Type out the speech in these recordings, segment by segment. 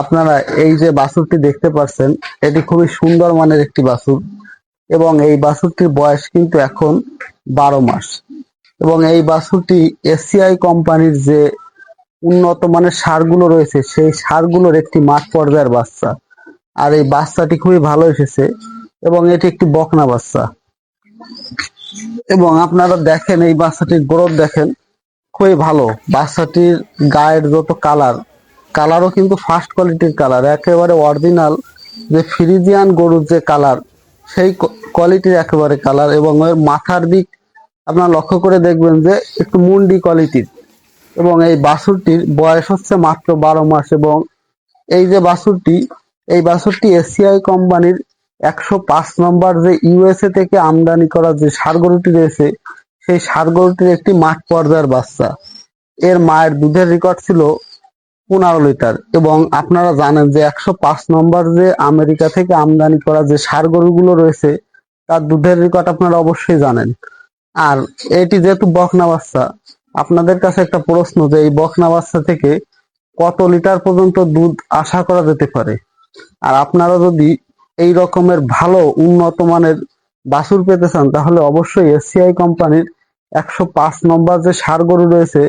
আপনারা এই যে বাছুরটি দেখতে পাচ্ছেন, এটি খুবই সুন্দর মানের একটি বাছুর এবং এই বাছুরটির বয়স কিন্তু এখন বারো মাস। এবং এই বাছুরটি এসিআই কোম্পানির যে উন্নত মানের সারগুলো রয়েছে, সেই সারগুলোর একটি মাঠ পর্যায়ের বাচ্চা। আর এই বাচ্চাটি খুবই ভালো এসেছে এবং এটি একটি বকনা বাচ্চা। এবং আপনারা দেখেন, এই বাচ্চাটির গ্রোথ দেখেন, খুবই ভালো। বাচ্চাটির গায়ের যত কালার কালারও কিন্তু ফার্স্ট কোয়ালিটির কালার একেবারে অরিজিনাল যে ফ্রিজিয়ান গরুর যে কালার সেই কোয়ালিটির একেবারে কালার এবং এর মাথার দিক আপনারা লক্ষ্য করে দেখবেন যে একটু মুন্ডি কোয়ালিটির এবং এই বাছুরটির বয়স হচ্ছে মাত্র বারো মাস এবং এই যে বাছুরটি এই বাছুরটি এসিআই কোম্পানির একশো পাঁচ নম্বর যে ইউএসএ থেকে আমদানি করা যে ষাড় গরুটি রয়েছে, সেই ষাড় গরুটির একটি মাঠ পর্যায়ের বাচ্চা। এর মায়ের দুধের রেকর্ড ছিল পনেরো লিটার। এবং আপনারা জানেন যে একশো পাঁচ নম্বর যে আমেরিকা থেকে আমদানি করা যে সার গরুগুলো রয়েছে, তার দুধের রেকর্ড আপনারা অবশ্যই জানেন। আর এটি যেহেতু বকনা বাচ্চা, আপনাদের কাছে একটা প্রশ্ন যে এই বকনা বাচ্চা থেকে কত লিটার পর্যন্ত দুধ আশা করা যেতে পারে? আর আপনারা যদি এই রকমের ভালো উন্নত মানের বাছুর পেতে চান, তাহলে অবশ্যই এসিআই কোম্পানির একশো পাঁচ নম্বর যে সার গরু রয়েছে,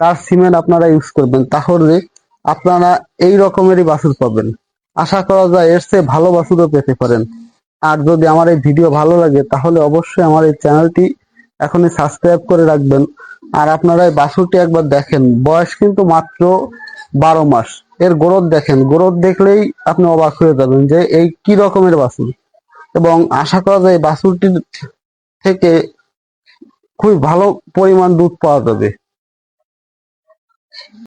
তার সিমেন্ট আপনারা ইউজ করবেন। তাহলে আপনারা এই রকমেরই বাছুর পাবেন। আশা করা যায় এর চেয়ে ভালো বাছুরও পেতে পারেন। আর যদি আমার এই ভিডিও ভালো লাগে, তাহলে অবশ্যই আমার এই চ্যানেলটি এখনই সাবস্ক্রাইব করে রাখবেন। আর আপনারা এই বাছুরটি একবার দেখেন। বয়স কিন্তু মাত্র বারো মাস। এর গ্রোথ দেখেন। গ্রোথ দেখলেই আপনি অবাক হয়ে যাবেন যে এই কি রকমের বাছুর। এবং আশা করা যায় বাছুরটির থেকে খুবই ভালো পরিমাণ দুধ পাওয়া যাবে।